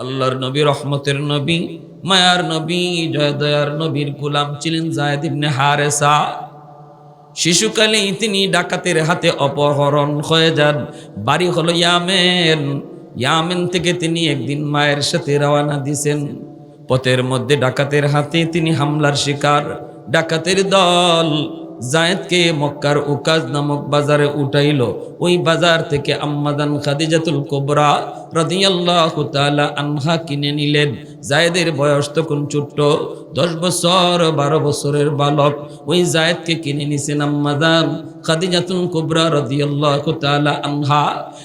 আল্লাহর নবী, রহমতের নবী, মায়ার নবী, জয় দয়ার নবীর গোলাম ছিলেন জায়দ ইবনে হারেসা। শিশুকালেই তিনি ডাকাতের হাতে অপহরণ হয়ে যান। বাড়ি হলো ইয়ামেন। ইয়ামেন থেকে তিনি একদিন মায়ের সাথে রওয়ানা দিছেন পথের মধ্যে ডাকাতের হাতে তিনি হামলার শিকার। ডাকাতের দল জায়েদকে মক্কার উকাজ নামক বাজারে উঠাইল। ওই বাজার থেকে আম্মাদান খাদিজাতুল কোবরা রাদিয়াল্লাহু আনহা কিনে নিলেন। জায়েদের বয়স তখন ছোট্ট, দশ বছর, বারো বছরের বালক। ওই জায়েদকে কিনে নিছেন আম্মাদান খাদিজাতুল কোবরা রাদিয়াল্লাহু আনহা।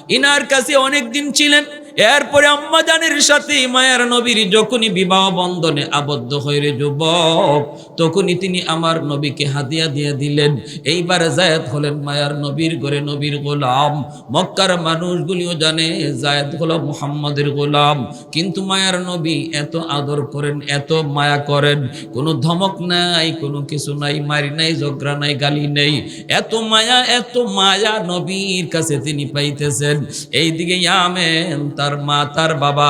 ইনার কাছে অনেক দিন ছিলেন এরপরে আম্মা আম্মাজানের সাথে মায়ার নবীর যখনই বিবাহ বন্ধনে আবদ্ধ হয়ে যুবক, তখনই তিনি আমার নবীকে হাদিয়া দিয়ে দিলেন। এইবার জায়দ হলেন মায়ার নবীর ঘরে নবীর গোলাম। মক্কার মানুষগুলিও জানে জায়দ হলো মুহাম্মদের গোলাম। কিন্তু মায়ার নবী এত আদর করেন, এত মায়া করেন। কোনো ধমক নাই, কোনো কিছু নাই, মারি নাই, ঝগড়া নাই, গালি নেই। এত মায়া এত মায়া নবীর কাছে তিনি পাইতেছেন। এইদিকে ইয়ামেন তার মা, তার বাবা,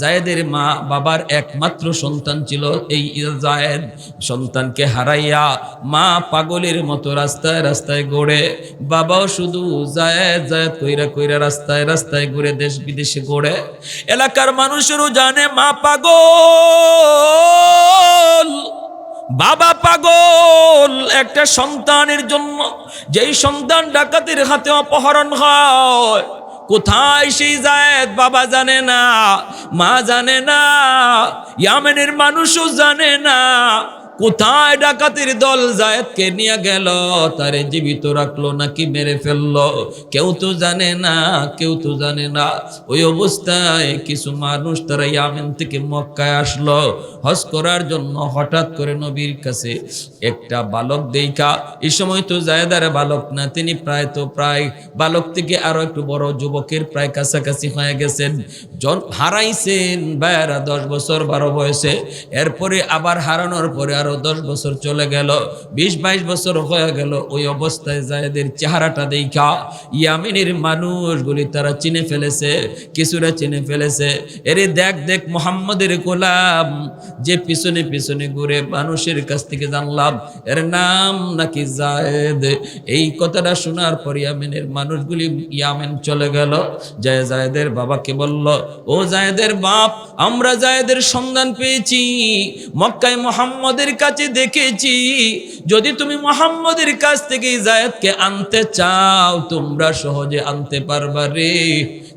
জায়েদের মা, বাবার একমাত্র সন্তান ছিল এই জায়েদ। সন্তানকে হারাইয়া মা পাগলের মতো রাস্তায় রাস্তায় ঘোরে বাবাও শুধু জায়েদ জায়েদ কইরা কইরা রাস্তায় রাস্তায় ঘুরে দেশ বিদেশে ঘোরে এলাকার মানুষেরও জানে মা পাগল, বাবা পাগল, একটা সন্তানের জন্য যেই সন্তান ডাকাতের হাতে অপহরণ হয় কোথায় সেই জায়েদ? বাবা জানে না মা জানে না ইয়ামেনের মানুষও জানে না। কোথায় ডাকাতির দল জায়েদকে নিয়ে গেল? তারে জীবিত রাখল নাকি মেরে ফেলল? কেউ তো জানে না, কেউ তো জানে না। ওই অবস্থায় কিছু মানুষ তারা ইয়ামেন থেকে মক্কায় আসলো। হজ করার জন্য হঠাৎ করে নবীর কাছে একটা বালক দেইকা এই সময় তো জায়দার বালক না, তিনি প্রায় তো প্রায় বালক থেকে আরও একটু বড় যুবকের প্রায় কাছাকাছি হয়ে গেছেন। জন হারাইছেন, বায়রা দশ বছর বারো বয়সে। এরপরে আবার হারানোর পরে আরও দশ বছর চলে গেল, বিশ, বাইশ বছর হয়ে গেল, ওই অবস্থায় জায়দের চেহারাটা দেখা, ইয়ামিনের মানুষগুলি তারা চিনে ফেলেছে কিছুরা চিনে ফেলেছে। এরে দেখ দেখ মোহাম্মদের গোলাম, যে পিছনে পিছনে ঘুরে মানুষের কাছ থেকে জানলাম, এর নাম নাকি জায়েদ। এই কথাটা শোনার পর ইয়ামেনের মানুষগুলি ইয়ামেন চলে গেল জয় জায়েদের বাবাকে বলল, ও জায়েদের বাপ, আমরা জায়েদের সন্ধান পেয়েছি, মক্কায় মোহাম্মদের কাছে দেখেছি, যদি তুমি মোহাম্মদের কাছ থেকে জায়দকে আনতে চাও, তোমরা সহজে আনতে পারবা রে।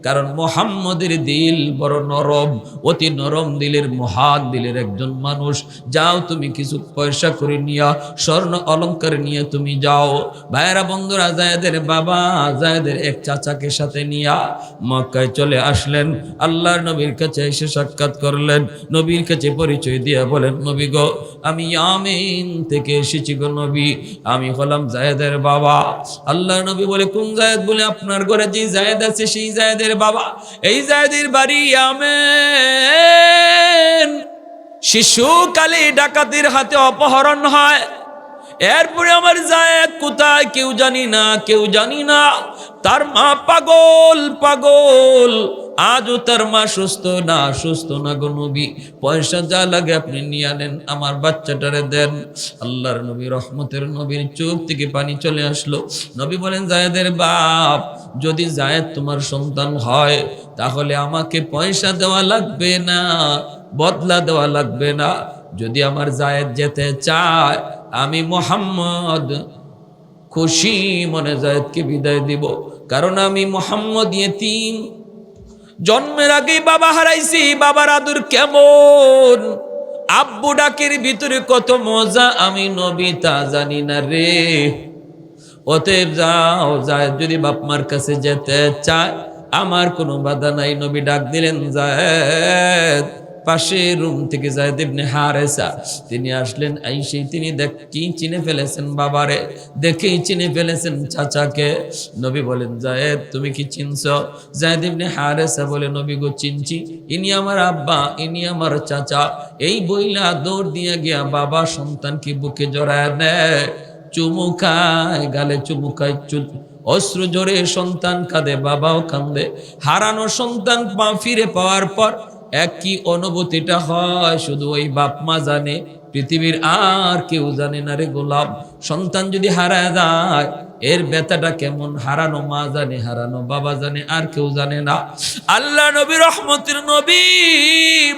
কারণ মোহাম্মদের দিল বড় নরম, অতি নরম দিলের মহান দিলের একজন মানুষ। যাও তুমি কিছু পয়সা করে নিয়া, স্বর্ণ অলংকার নিয়ে তুমি যাও। ভাইয়েরা, বন্ধুরা, জায়দের বাবা, জায়দের এক চাচাকে সাথে নিয়া মক্কায় চলে আসলেন। আল্লাহর নবীর কাছে এসে সাক্ষাৎ করলেন। নবীর কাছে পরিচয় দিয়ে বলেন, নবী গো, আমি আমিন থেকে এসেছি গো নবী। আমি হলাম জায়েদের বাবা। আল্লাহ নবী বলে, কোন জায়েদ? বলে, আপনার ঘরে যে জায়েদ আছে, সেই জায়েদের বাবা এই জায়দের বাড়ি আমেন। শিশুকালে ডাকাতির হাতে অপহরণ হয়। এরপরে আমার জায়েদ কোথায় কেউ জানি না, কেউ জানি না। তার মা পাগল পাগল। আজও তার মা সুস্থ না সুস্থ না গো নবী। পয়সা যা লাগে আপনি নিয়ে আনেন আমার বাচ্চাটারে দেন। আল্লাহর নবী, রহমতের নবীর চোখ থেকে পানি চলে আসলো। নবী বলেন, জায়েদের বাপ, যদি জায়েদ তোমার সন্তান হয়, তাহলে আমাকে পয়সা দেওয়া লাগবে না, বদলা দেওয়া লাগবে না। যদি আমার জায়েদ যেতে চায় আমি মোহাম্মদ। খুশি মনে জায়েদকে বিদায় দিব। কারণ আমি মোহাম্মদ ইয়েতিম। জন্মের আগেই বাবা হারাইছি, বাবার আদুর কেমন? আব্বু ডাকের ভিতরে কত মজা, আমি নবী তা জানি না রে। অতএব যাও যায় যদি বাপমার কাছে যেতে চায়, আমার কোনো বাধা নাই, নবী ডাক দিলেন যায় পাশে রুম থেকে যায় দেবনে হারেসা, তিনি আসলেন আইসেই তিনি দেখ চিনে ফেলেছেন বাবারে? দেখেই চিনে ফেলেছেন চাচাকে। নবী বলেন, জায়েদ, তুমি কি চিনছ? জায়দ ইবনে হারেসা বলে, নবী গো, চিনছি। ইনি আমার আব্বা, ইনি আমার চাচা। এই বইলা দৌড় দিয়ে গিয়া বাবা সন্তানকে বুকে জড়ায় নেয়। চুমুকায়, গালে চুমুকায় অশ্রু জোরে সন্তান কাঁদে, বাবাও কান্দে হারানো সন্তান পা ফিরে পাওয়ার পর এক কি অনুভূতিটা হয়, শুধু ওই বাপ মা জানে, পৃথিবীর আর কেউ জানে না রে গোলাম। সন্তান যদি হারা যায়, এর ব্যথাটা কেমন? হারানো মা জানে, হারানো বাবা জানে, আর কেউ জানে না। আল্লাহ নবী, রহমতের নবী,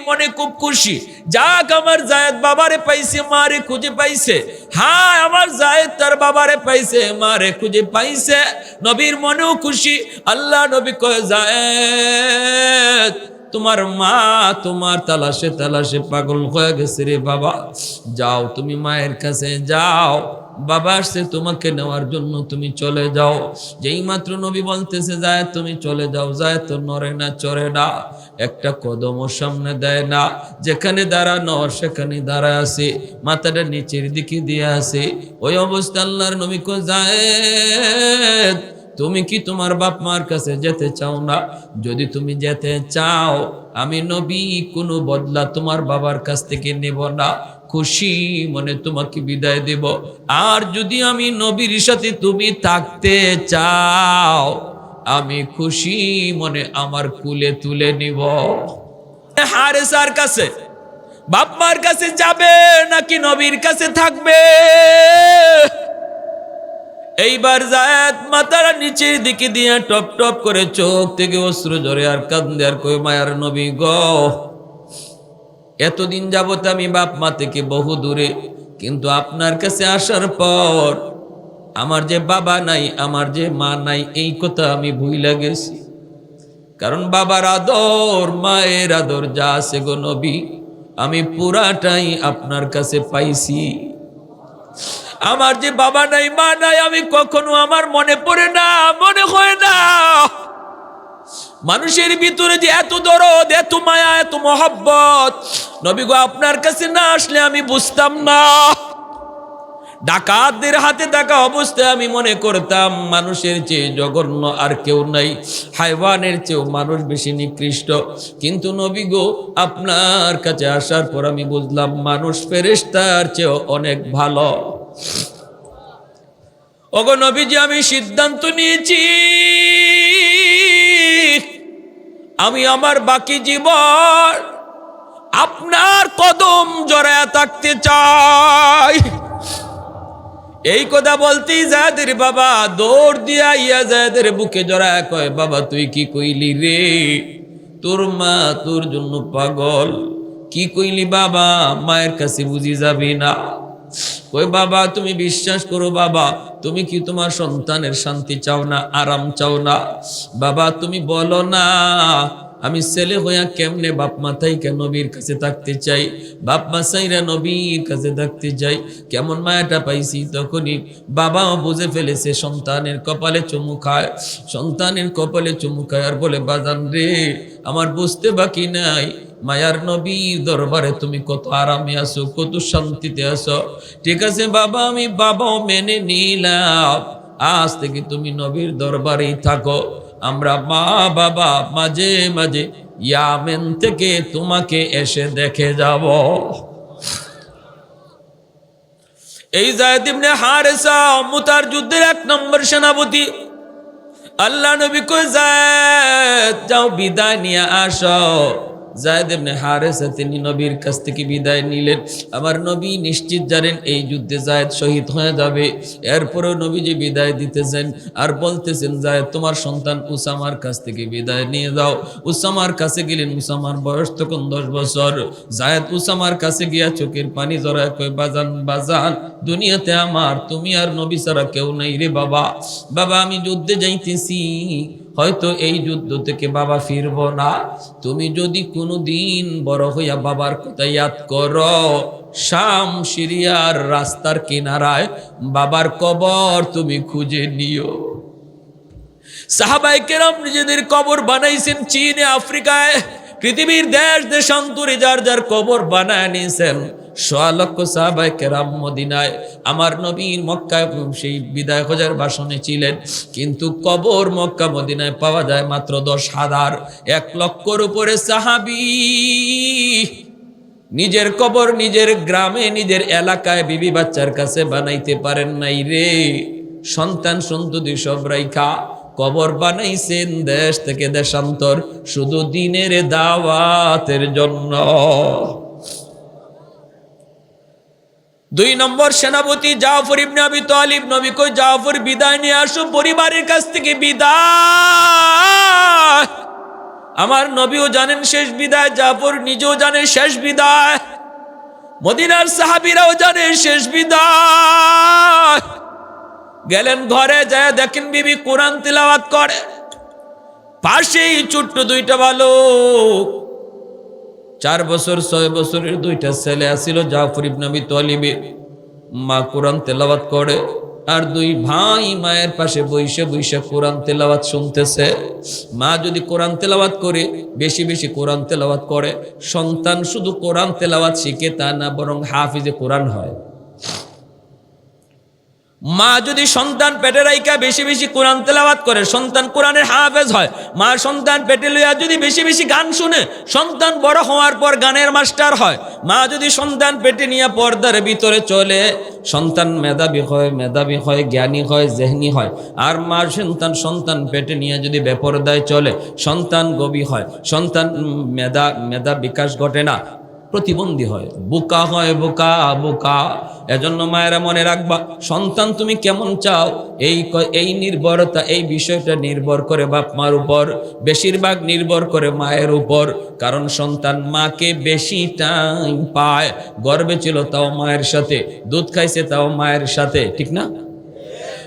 মনে খুব খুশি। যাক, আমার জায়েদ বাবারে পাইছে, মারে খুঁজে পাইছে। হ্যাঁ আমার জায়েদ তার বাবারে পাইছে, মারে খুঁজে পাইছে। নবীর মনেও খুশি। আল্লাহ নবী কয়, জায়েদ তোমার মা তোমার তালাশে তালাশে পাগল হয়ে গেছে রে বাবা। যাও, তুমি মায়ের কাছে যাও। বাবা আসছে তোমাকে নেওয়ার জন্য, তুমি চলে যাও। যেই মাত্র নবী বলতেছে, যায় তুমি চলে যাও, যায় তো নরে না চরে না। একটা কদম ওর সামনে দেয় না। যেখানে দাঁড়ানো, সেখানে দাঁড়ায় আছে। মাথাটা নিচের দিকে দিয়ে আসে ওই অবস্থা আল্লাহর নবী কো যায়। তুমি কি তোমার বাপ মার কাছে যেতে চাও না? যদি তুমি যেতে চাও, আমি নবী, কোনো বদলা তোমার বাবার কাছ থেকে নেব না। খুশি মনে তোমাকে বিদায় দেব। আর যদি আমি নবীর সাথে তুমি থাকতে চাও, আমি খুশি মনে আমার কুলে তুলে নিব। হারেসার কাছে, বাপ মার কাছে যাবে নাকি নবীর কাছে থাকবে? এইবার জায়াত মাথার নিচের দিকে দিয়ে টপ টপ করে চোখ থেকে অস্ত্র জরে আর কান্দে আর কই মায়ার নবী গ। এতদিন যাবত আমি বাপ মা থেকে বহু দূরে, কিন্তু আপনার কাছে আসার পর আমার যে বাবা নাই, আমার যে মা নাই, এই কথা আমি ভুইলা গেছি। কারণ বাবার আদর, মায়ের আদর যা আছে গো নবী, আমি পুরাটাই আপনার কাছে পাইছি। আমার যে বাবা নাই, মা নাই, আমি কখনো আমার মনে পড়ে না, মনে হয় না। মানুষের ভিতরে যে এত দরদ, এত মায়া, এত মহব্বত, নবী গো, আপনার কাছে না আসলে আমি বুঝতাম না। ডাকাতদের হাতে থাকা অবস্থায় আমি মনে করতাম, মানুষের চেয়ে জঘন্য আর কেউ নাই, হাইওয়ানের চেয়েও মানুষ বেশি নিকৃষ্ট। কিন্তু নবী গো, আপনার কাছে আসার পর আমি বুঝলাম, মানুষ ফেরেশতার চেয়েও অনেক ভালো। ওগো নবীজি, আমি সিদ্ধান্ত নিয়েছি। আমি আমার বাকি জীবন আপনার কদম জড়ায় থাকতে চাই। এই কথা বলতেই জায়দের বাবা দৌড় দিয়া ইয়া জায়দের বুকে জড়ায় কয়, বাবা, তুই কি কইলি রে? তোর মা তোর জন্য পাগল। কি কইলি বাবা? মায়ের কাছে বুঝি যাবি না। ওই বাবা, তুমি বিশ্বাস করো বাবা, তুমি কি তোমার সন্তানের শান্তি চাও না, আরাম চাও না? বাবা, তুমি বলো না, আমি ছেলে হইয়া কেমনে বাপ মাথাই কেন নবীর কাছে থাকতে চাই? বাপ মাসাইরা নবীর কাছে থাকতে চাই। কেমন মায়াটা পাইছি তখনই বাবাও বুঝে ফেলেছে, সন্তানের কপালে চুমু খায়, সন্তানের কপালে চুমু খায়। আর বলে, বাজান রে, আমার বুঝতে বাকি নাই মায়ার নবীর দরবারে তুমি কত আরামে আছো, কত শান্তিতে আছো। ঠিক আছে, বাবা, আমি বাবাও মেনে নিলাম। আজ থেকে তুমি নবীর দরবারেই থাকো। আমরা মা, বাবা, মাঝে মাঝে ইয়ামেন থেকে তোমাকে এসে দেখে যাব। এই জায়দ ইবনে হারেসা মুতার যুদ্ধের এক নম্বর সেনাপতি। আল্লাহ নবী কই জায়দ, যাও বিদায় নিয়ে আসো। জায়দ ইবনে হারেসা, তিনি নবীর কাছ থেকে বিদায় নিলেন। আমার নবী নিশ্চিত জানেন এই যুদ্ধে জায়দ শহীদ হয়ে যাবে। এরপরেও নবীজি বিদায় দিতেছেন আর বলতেছেন, জায়দ, তোমার সন্তান উসামার কাছ থেকে বিদায় নিয়ে যাও। উসামার কাছে গেলেন, উসামার বয়স তখন দশ বছর। জায়দ উসামার কাছে গিয়া চোখের পানি জড়ায় কয়, বাজান বাজান, দুনিয়াতে আমার, তুমি আর নবী ছাড়া কেউ নাই রে বাবা। বাবা, আমি যুদ্ধে যাইতেছি। হয়তো এই যুদ্ধ থেকে বাবা ফিরব না। তুমি যদি কোনো দিন বড় হইয়া বাবার কথা ইয়াদ করো, শাম সিরিয়ার রাস্তার কিনারায় বাবার কবর তুমি খুঁজে নিও। সাহাবাই কেরাম নিজেদের কবর বানাইছেন চীনে, আফ্রিকায়। পৃথিবীর দেশ দেশান্তরে যার যার কবর বানায় নিয়েছেন সোয়া লক্ষ সাহাবাই কেরাম মদিনায় আমার নবীর মক্কায় সেই বিদায় খোঁজার বাসনে ছিলেন। কিন্তু কবর মক্কা মদিনায় পাওয়া যায় মাত্র দশ হাজার। এক লক্ষর উপরে সাহাবি। নিজের কবর নিজের গ্রামে, নিজের এলাকায় বিবি বাচ্চার কাছে বানাইতে পারেন নাই রে। সন্তান সন্ততি সব রাইখা কবর বানাইছেন দেশ থেকে দেশান্তর, শুধু দিনের দাওয়াতের জন্য। দুই নম্বর সেনাপতি জাফর ইবনে আবি তালিব, নবী কই, জাফর, বিদায় নিয়ে আসো, পরিবারের কাছ থেকে বিদায়। আমার নবীও জানেন শেষ বিদায়, জাফর নিজেও জানে শেষ বিদায়। মদিনার সাহাবিরাও জানে শেষ বিদায়। গেলেন ঘরে, যায় দেখেন বিবি কোরআন তিলাওয়াত করে। পাশেই ছোট্ট দুইটা বালক। চার বছর, ছয় বছরের দুইটা ছেলে আসিল জাফর ইবনাবি তলিবে। মা কোরআন তেলাওয়াত করে, আর দুই ভাই মায়ের পাশে বইসে বইসে কোরআন তেলাওয়াত শুনতেছে। মা যদি কোরআন তেলাওয়াত করে, বেশি বেশি কোরআন তেলাওয়াত করে। সন্তান শুধু কোরআন তেলাওয়াত শিখে তা না, বরং হাফিজে কোরআন হয়। মা যদি সন্তান পেটে রাইকা বেশি বেশি কোরআন তেলাওয়াত করে, সন্তান কোরআনের হাফেজ হয়, মা সন্তান পেটে লইয়া যদি বেশি বেশি গান শুনে, সন্তান বড় হওয়ার পর গানের মাস্টার হয়, মা যদি সন্তান পেটে নিয়ে পর্দার ভিতরে চলে, সন্তান মেধাবী হয় মেধাবী হয়, জ্ঞানী হয়, জেহনি হয়, আর মা সন্তান সন্তান পেটে নিয়ে যদি বেপরদায় চলে, সন্তান গবি হয়, সন্তান মেধা মেধা বিকাশ ঘটে না প্রতিবন্ধী হয়। বোকা হয়, বোকা বোকা। এজন্য মায়েরা মনে রাখবা, সন্তান তুমি কেমন চাও? এই এই নির্ভরতা, এই বিষয়টা নির্ভর করে বাপ মার উপর। বেশিরভাগ নির্ভর করে মায়ের উপর। কারণ সন্তান মাকে বেশি টাইম পায়। গর্বে ছিল তাও মায়ের সাথে, দুধ খাইছে তাও মায়ের সাথে। ঠিক না?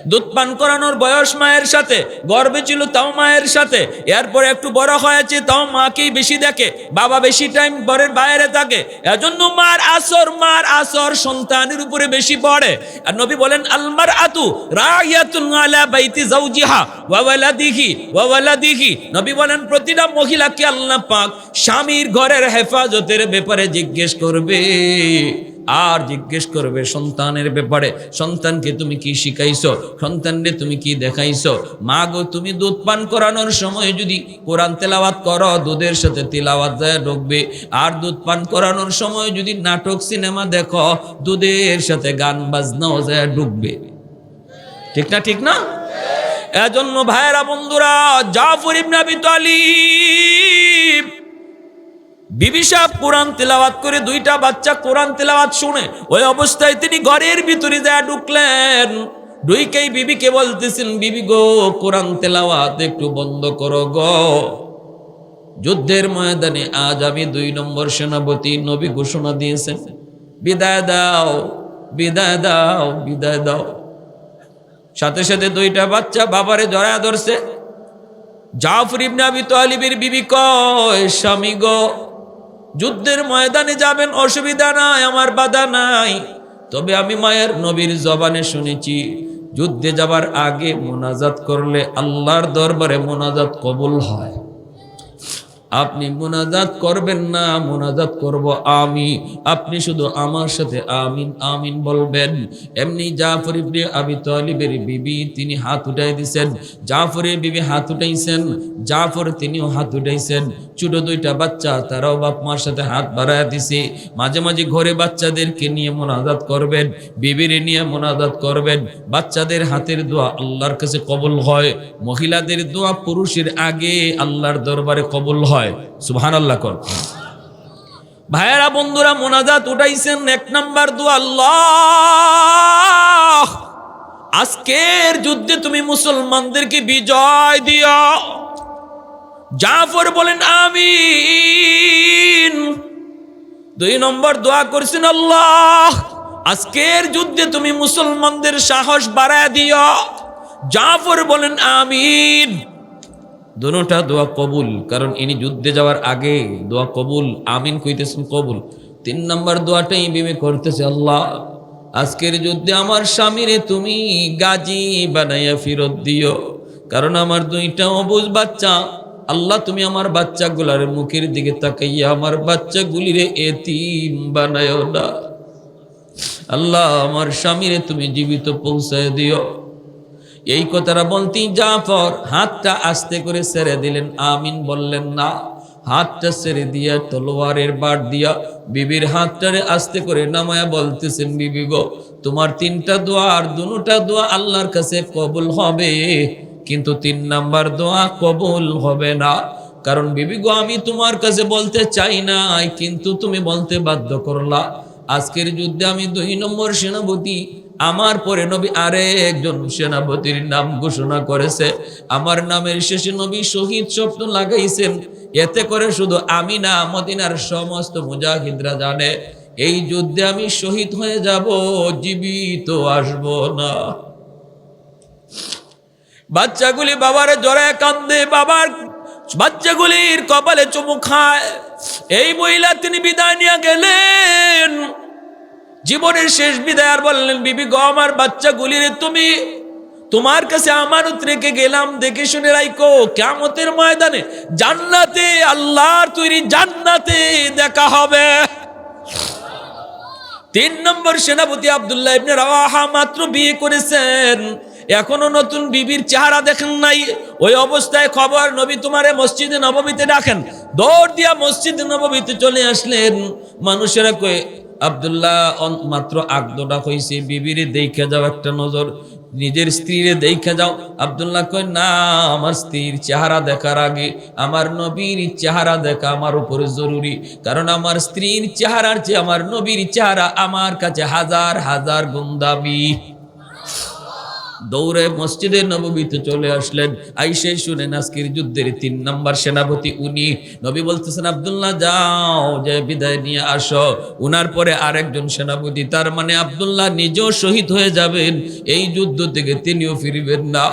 দুধ পান করানোর বয়স মায়ের সাথে গর্বে ছিল তাও মায়ের সাথে। এরপরে একটু বড় হয়েছে, তাও মাকেই বেশি দেখে। বাবা বেশি টাইম ঘরের বাইরে থাকে। এজন্য মার আসর মার আসর সন্তানের উপরে বেশি পড়ে। আর নবী বলেন আলমার আতু বাইতি ওয়ালাদিহি। নবী বলেন, প্রতিটা মহিলাকে আল্লাহ পাক স্বামীর ঘরের হেফাজতের ব্যাপারে জিজ্ঞেস করবে। আর জিজ্ঞেস করবে, সন্তানের ব্যাপারে, সন্তানকে তুমি কি শিখাইছো? সন্তানকে তুমি কি দেখাইছো? মা গো তুমি দুধ পান করানোর সময় যদি কোরআন তেলাওয়াত করো, দুধের সাথে তিলাওয়াত যায়, ঢুকবে। আর দুধ পান করানোর সময় যদি নাটক, সিনেমা দেখো, দুধের সাথে গান বাজনাও যায়, ঢুকবে। ঠিক না ঠিক না? এজন্য ভাইরা বন্ধুরা, জাফর ইবনে আবি তালিব বিবি সাহেব কোরআন তেলাওয়াত করে দুইটা বাচ্চা কোরআন তেলাওয়াত শুনে, ওই অবস্থায় তিনি ঘরের ভিতরে যা ঢুকলেন। দুইকেই বিবিকে বলতেছেন, বিবি গো, কোরআন তেলাওয়াত একটু বন্ধ করো গো। যুদ্ধের ময়দানে আজ আমি দুই নম্বর সেনাপতি নবী ঘোষণা দিয়েছেন। বিদায় দাও বিদায় দাও বিদায় দাও। সাথে সাথে দুইটা বাচ্চা বাবারে জড়ায় ধরছে। জাফর ইবনে আবি তালিবের বিবি কয়, স্বামী গো যুদ্ধের ময়দানে যাবেন, অসুবিধা নাই, আমার বাধা নাই। তবে আমি মায়ের নবীর জবানে শুনেছি, যুদ্ধে যাবার আগে মোনাজাত করলে আল্লাহর দরবারে মোনাজাত কবুল হয়। আপনি মোনাজাত করবেন না, মোনাজাত করব আমি। আপনি শুধু আমার সাথে আমিন আমিন বলবেন। এমনি জাফর ইবনে আবি তালিবের বিবি, তিনি হাত উঠাই দিছেন। জাফরের বিবি হাত উঠাইছেন। জাফর তিনিও হাত উঠাইছেন। ছোট দুইটা বাচ্চা, তারাও বাপ মার সাথে হাত বাড়ায় দিছে। মাঝে মাঝে ঘরে বাচ্চাদেরকে নিয়ে মোনাজাত করবেন, বিবির নিয়ে মোনাজাত করবেন। বাচ্চাদের হাতের দোয়া আল্লাহর কাছে কবুল হয়। মহিলাদের দোয়া পুরুষের আগে আল্লাহর দরবারে কবুল হয়। সুবহান আল্লাহ কর। ভাইয়েরা, বন্ধুরা, মোনাজাত উঠাইছেন। এক নাম্বার দোয়া, আল্লাহ! আজকের যুদ্ধে তুমি মুসলমানদেরকে বিজয় দিও। জাফর বলেন, আমিন। দুই নম্বর দোয়া করছেন, আল্লাহ! আজকের যুদ্ধে তুমি মুসলমানদের সাহস বাড়ায় দিও। জাফর বলেন, আমিন। দুটা দোয়া কবুল, কারণ ইনি যুদ্ধে যাওয়ার আগে দোয়া কবুল, আমিন কইতেছেন কবুল। তিন নম্বর দোয়াটাই বিবে করতেছে আল্লাহ, আজকের যুদ্ধে আমার স্বামীরে তুমি গাজী বানাইয়া ফেরত দিও, কারণ আমার দুইটা অবুজ বাচ্চা। আল্লাহ তুমি আমার বাচ্চাগুলার মুখের দিকে তাকাইয়া আমার বাচ্চাগুলিরে এতিম বানায়ও না। আল্লাহ আমার স্বামীরে তুমি জীবিত পৌঁছায় দিও। এই কথাটা বলতেই জাফর হাতটা আস্তে করে ছেড়ে দিলেন। আমিন বললেন, না, হাতটা ছেড়ে দিয়া তলোয়ারের বাট দিয়া বিবির হাতটারে আস্তে করে নামায়া বলতেছেন, বিবি গো, তোমার তিনটা দোয়া আর দুটা দোয়া আল্লাহর কাছে কবুল হবে। কিন্তু তিন নাম্বার দোয়া কবুল হবে না। কারণ বিবি গো, আমি তোমার কাছে বলতে চাই নাই, কিন্তু তুমি বলতে বাধ্য করলা। আজকের যুদ্ধে আমি দুই নম্বর সেনাপতি। আমার পরে নবী আরে একজন সেনাপতির নাম ঘোষণা করেছে। আমার নামের শেষে নবী শহীদ শব্দ লাগাইছেন। এতে করে শুধু আমি না, মদিনার সমস্ত মুজাহিদরা জানে, এই যুদ্ধে আমি শহীদ হয়ে যাব, জীবিত আসব না। বাচ্চাগুলি বাবার জ্বরে কান্দে, বাবার বাচ্চাগুলির কপালে চুমু খায়। এই মহিলা তিনি বিদায় নিয়ে গেলেন। জীবনের শেষ বিদায় আর বললেন, বিবি গো, আমার বাচ্চাগুলির তুমি, তোমার কাছে আমানত রেখে গেলাম। দেখে শুনে রাইকো কেমতের ময়দানে জান্নাতে, আল্লাহর তৈরি জান্নাতে দেখা হবে। তিন নম্বর সেনাপতি আব্দুল্লাহ ইবনে রাওয়াহা মাত্র বিয়ে করেছেন। এখনও নতুন বিবির চেহারা দেখেন নাই। ওই অবস্থায় খবর, নবী তোমারে মসজিদে নবমীতে ডাকেন। দৌড় দিয়া মসজিদে নবমীতে চলে আসলেন। মানুষেরা কয়ে, আব্দুল্লাহ মাত্র আগদোটা হয়েছে বিবির দেখে যাও একটা নজর। নিজের স্ত্রীরে দেখে যাও। আব্দুল্লাহ কয়, না, আমার স্ত্রীর চেহারা দেখার আগে, আমার নবীর চেহারা দেখা আমার উপরে জরুরি। কারণ আমার স্ত্রীর চেহারার চেয়ে, আমার নবীর চেহারা আমার কাছে হাজার হাজার গুণ দামি। দৌড়ে মসজিদে নবমীতে চলে আসলেন। আইসে শুনেন আজকের যুদ্ধের তিন নম্বর সেনাপতি উনি। নবী বলতেছেন, আব্দুল্লাহ, যাও, যে বিদায় নিয়ে আসো। উনার পরে আরেকজন সেনাপতি, তার মানে আবদুল্লাহ নিজেও শহীদ হয়ে যাবেন। এই যুদ্ধ থেকে তিনিও ফিরবেন না।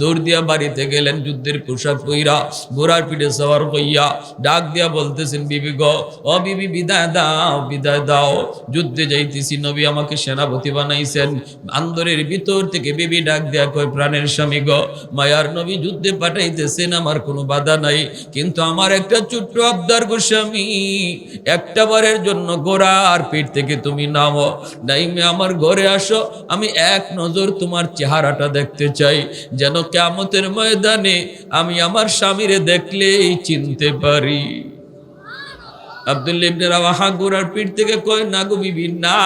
দৌড় দিয়া বাড়িতে গেলেন যুদ্ধের পোশাক পইরা, ঘোড়ার পিঠে সওয়ার হইয়া। ডাক দিয়া বলতেছেন, বিবি গ, ও বিবি, বিদায় দাও বিদায় দাও। যুদ্ধে যাইতেছি, নবী আমাকে সেনাপতি বানাইছেন। আন্দরের ভিতর থেকে বিবি ডাক দেয়া কয়, প্রাণের স্বামী গ, মায়ার নবী যুদ্ধে পাঠাইতেছেন, আমার কোনো বাধা নাই। কিন্তু আমার একটা ছোট্ট আবদার গো স্বামী, একটা বারের জন্য গোড়ার পিঠ থেকে তুমি নামো। নাইমে আমার ঘরে আসো, আমি এক নজর তোমার চেহারাটা দেখতে চাই। যেন কেমতের ময়দানে আমি আমার স্বামীরে দেখলেই চিনতে পারি। আব্দুল্লাহ ইবনে গোড়ার পিঠ থেকে কয়, না গো বিবি, না।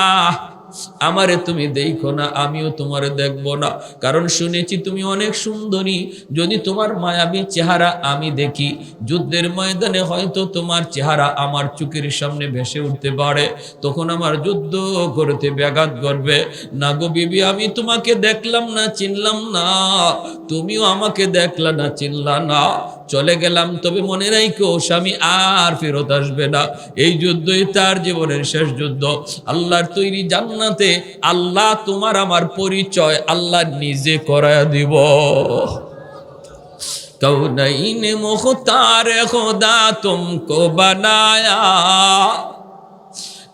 আমারে তুমি দেখো না, আমিও তোমারে দেখব না। কারণ শুনেছি তুমি অনেক সুন্দরী। যদি তোমার মায়াবী চেহারা আমি দেখি, যুদ্ধের ময়দানে হয়তো তোমার চেহারা আমার চোখের সামনে ভেসে উঠতে পারে। তখন আমার যুদ্ধ করতে ব্যাঘাত করবে না গো বিবি, আমি তোমাকে দেখলাম না, চিনলাম না। তুমিও আমাকে দেখলা না, চিনলা না। চলে গেলাম, তবে মনে রাইকো স্বামী আর ফেরত আসবে না। এই যুদ্ধই তার জীবনের শেষ যুদ্ধ। আল্লাহর তৈরি জান্নাতে আল্লাহ তোমার আমার পরিচয় আল্লাহ নিজে করায় দিব। کونین مختار خدا تم کو بنایا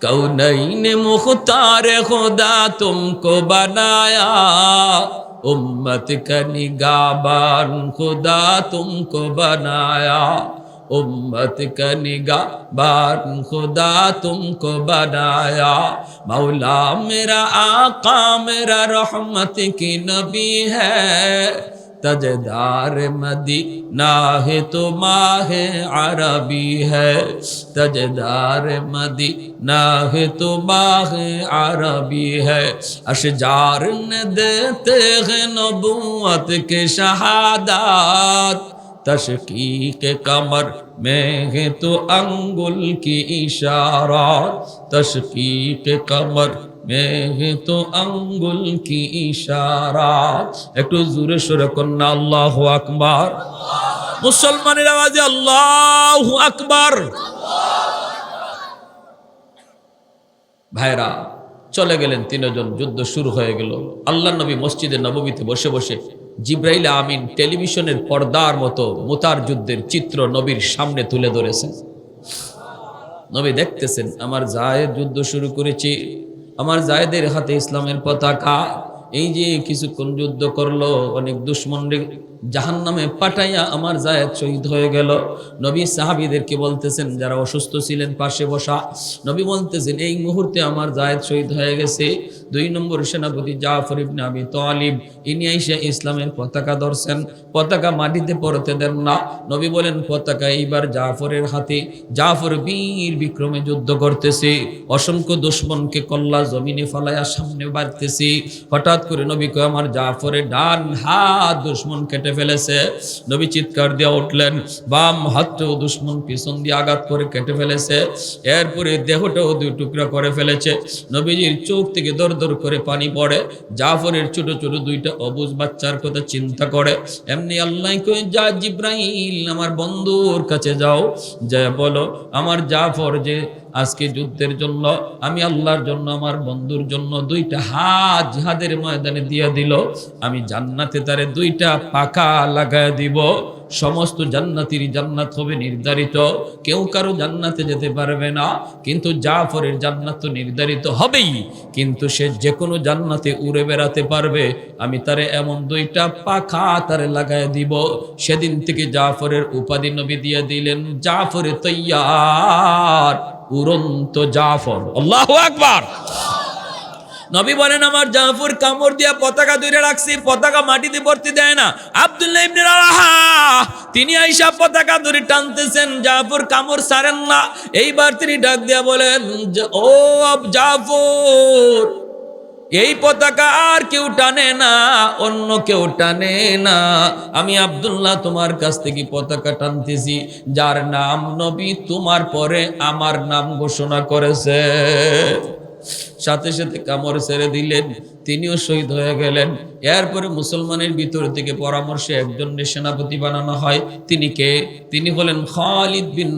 کونین মুখ তার খোদা তুমক بنایا उम्मत का निगाबान खुदा तुमको बनाया उम्मत का निगाबान खुदा तुमको बनाया मौला मेरा आका मेरा रहमत की नबी है تجدار مدینہ ہے تو ماہ عربی ہے تجدار مدینہ ہے تو ماہ عربی ہے اشجار نے دیتے ہیں نبوت کے شہادات تشقیق کمر میں ہے تو انگل کی اشارات تشقیق کمر তো আঙ্গুল কি ইশারা? একটু জোরে সরে কন্যা, আল্লাহ আকবার। মুসলমানের আওয়াজে আল্লাহ আকবার। ভাইরা, চলে গেলেন তিনজন, যুদ্ধ শুরু হয়ে গেল। আল্লাহ নবী মসজিদের নবমীতে বসে বসে জিব্রাইল আমিন টেলিভিশনের পর্দার মতো মোতার যুদ্ধের চিত্র নবীর সামনে তুলে ধরেছেন। নবী দেখতেছেন, আমার যায়ের যুদ্ধ শুরু করেছি। আমার জায়দের হাতে ইসলামের পতাকা। এই যে কিছুক্ষণ যুদ্ধ করল অনেক দুশ্মন জাহান নামে পাঠাইয়া আমার জায়েদ শহীদ হয়ে গেল। নবী সাহাবিদেরকে বলতেছেন, যারা অসুস্থ ছিলেন, পাশে বসা। নবী বলতেছেন, এই মুহূর্তে আমার জায়েদ শহীদ হয়ে গেছে। দুই নম্বর সেনাপতি জাফর ইবনে আবি তালিব, ইনি আইসা ইসলামের পতাকা ধরছেন। পতাকা মাটিতে পড়তে দেন না। নবী বলেন, পতাকা এইবার জাফরের হাতে। জাফর বীর বিক্রমে যুদ্ধ করতেছে। অসংখ্য দুশ্মনকে কল্লা জমিনে ফালাইয়া সামনে বাড়তেছে। হঠাৎ করে নবী কয়, আমার জাফরের ডান হাত দুশ্মন কেটে ফেলেছে। নবী চিৎকার দিয়ে উঠলেন, বাম হাতটাও দুশ্মন পিছন দিয়ে আঘাত করে কেটে ফেলেছে, এরপরে দেহটাও দুই টুকরা করে ফেলেছে। নবীজির চোখ থেকে দর দর করে পানি পড়ে, জাফরের ছোট ছোট দুইটা অবুজ বাচ্চার কথা চিন্তা করে, এমনি আল্লাহ যা জিব্রাইল, আমার বন্ধুর কাছে যাও, যা বলো, আমার জাফর যে আজকে যুদ্ধের জন্য, আমি আল্লাহর জন্য, আমার বন্ধুর জন্য দুইটা হাত জিহাদের ময়দানে দিয়ে দিল। আমি জান্নাতে তারে দুইটা পাকা লাগায় দিব। সমস্ত জান্নাতির জান্নাত হবে নির্ধারিত। কেউ কারও জান্নাতে যেতে পারবে না, কিন্তু জাফরের জান্নাত তো নির্ধারিত হবেই। কিন্তু সে যে কোনো জান্নাতে উড়ে বেড়াতে পারবে। আমি তারে এমন দুইটা পাখা তারে লাগায় দিব। সেদিন থেকে জাফরের উপাধি নবী দিয়ে দিলেন, জাফরে তৈয়ার। উড়ন্ত জাফর। আল্লাহ আকবার। নবী বলেন, আমার জাফর কামড় দিয়া পতাকা ধরে রাখছি, পতাকা মাটিতে পড়তে দেয় না। আব্দুল্লাহ ইবনে রাহা তিনি আইসা পতাকা ধরে টানতেছেন, জাফর কামড় সারেন না। এইবার তিনি ডাক দিয়া বলেন ও জাফর এই পতাকা আর কেউ টানে না, অন্য কেউ টানে না। আমি আবদুল্লাহ তোমার কাছ থেকে পতাকা টানতেছি, যার নাম নবী তোমার পরে আমার নাম ঘোষণা করেছে। সাথে সাথে কামড় ছেড়ে দিলেন, তিনিও শহীদ হয়ে গেলেন। এরপরে মুসলমানের ভিতর থেকে পরামর্শে একজনকে সেনাপতি বানানো হয়। তিনি কে? তিনি হলেন খালিদ বিন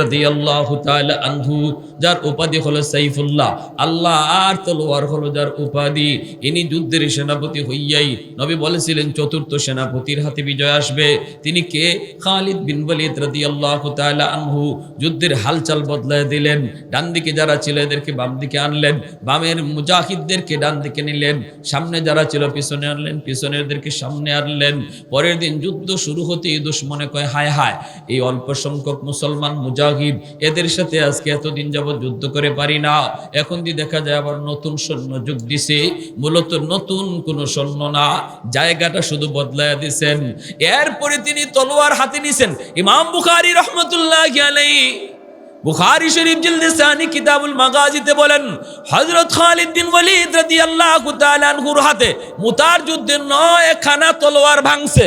রাদিয়াল্লাহু তাআলা আনহু, যার উপাধি হলো সাইফুল্লাহ। আল্লাহ আর তলোয়ার হলো যার উপাধি। ইনি যুদ্ধের সেনাপতি হইয়াই নবী বলেছিলেন, চতুর্থ সেনাপতির হাতে বিজয় আসবে। তিনি কে? খালিদ বিন ওয়ালিদ রাদিয়াল্লাহু তাআলা আনহু, যুদ্ধের হালচাল বদলায় দিলেন। ডান দিকে যারা ছিল এদেরকে বাম দিকে আনলেন। বামের মুজাহিদদেরকে ডান দিকে নিলেন। সামনে যারা ছিল, পিছনে আনলেন পিছনেরদেরকে সামনে আনলেন। পরের দিন যুদ্ধ শুরু হতেই দুশ্মনে কয়, হায় হায়! এই অল্প সংখ্যক মুসলমান মুজাহিদ, এদের সাথে আজকে এতদিন যাবত যুদ্ধ করে পারি না। এখন দিয়ে দেখা যায় আবার নতুন সৈন্য যোগ দিছে। মূলত নতুন কোন সৈন্য না, জায়গাটা শুধু বদলায় দিছেন। এরপরে তিনি তলোয়ার হাতে নিছেন। ইমাম বুখারী রহমতুল্লাহ আলাইহি বুখারী শরীফ জিলদে সানি কিতাবুল মাগাজিতে বলেন, হযরত খালিদ বিন ওয়ালিদ রাদিয়াল্লাহু তাআলা আনহুর হাতে মুতার যুদ্ধে নয় একখানা তলোয়ার ভাঙছে।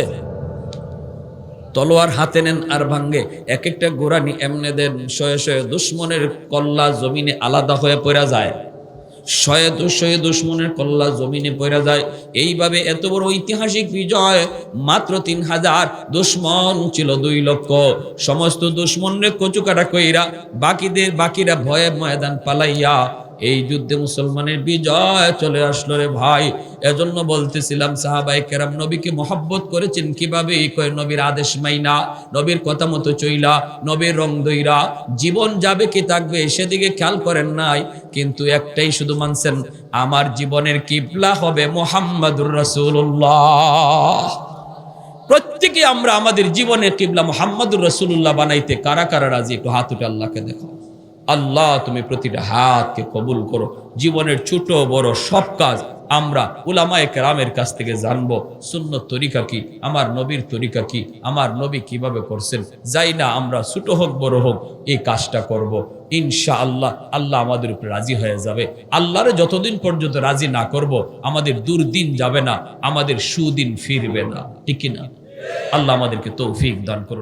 তলোয়ার হাতে নেন আর ভাঙ্গে এক একটা গোরানি এমনে দেন, শয়ে শয়ে দুশ্মনের কল্লা জমিনে আলাদা হয়ে পড়া যায়। শয়ে দুশয়ে দুশ্মনের কল্লা জমিনে পড়া যায়। এইভাবে এত বড় ঐতিহাসিক বিজয়, মাত্র তিন হাজার দুশ্মন ছিল দুই লক্ষ। সমস্ত দুশ্মনরে কচুকাটা কইরা বাকিদের বাকিরা ভয়ে ময়দান পালাইয়া এই যুদ্ধে মুসলমানের বিজয় চলে আসলো রে ভাই। এজন্য বলতেছিলাম সাহাবাই কেরাম নবীকে মহব্বত করেছেন কীভাবে? এই কয়, নবীর আদেশ মাইনা, নবীর কথা মতো চইলা, নবীর রং দইরা, জীবন যাবে কি থাকবে সেদিকে খেয়াল করেন নাই। কিন্তু একটাই শুধু মানছেন, আমার জীবনের কিবলা হবে মোহাম্মদুর রসুল্লাহ প্রত্যেকে আমরা আমাদের জীবনের কিবলা মোহাম্মদুর রসুল্লাহ বানাইতে কারা কারা রাজি? একটু হাত উঠে আল্লাহকে দেখো। আল্লাহ, তুমি প্রতিটা হাতকে কবুল করো। জীবনের ছোট বড় সব কাজ আমরা উলামায়ে কেরামের কাছ থেকে জানব। সুন্নত তরিকা কি? আমার নবীর তরিকা কি? আমার নবী কীভাবে করছেন? যাই না আমরা ছোট হোক, বড় হোক, এই কাজটা করব। ইনশা আল্লাহ আল্লাহ আমাদের উপরে রাজি হয়ে যাবে। আল্লাহরে যতদিন পর্যন্ত রাজি না করব, আমাদের দুর্দিন যাবে না, আমাদের সুদিন ফিরবে না। ঠিক না আল্লাহ আমাদেরকে তৌফিক দান করুন।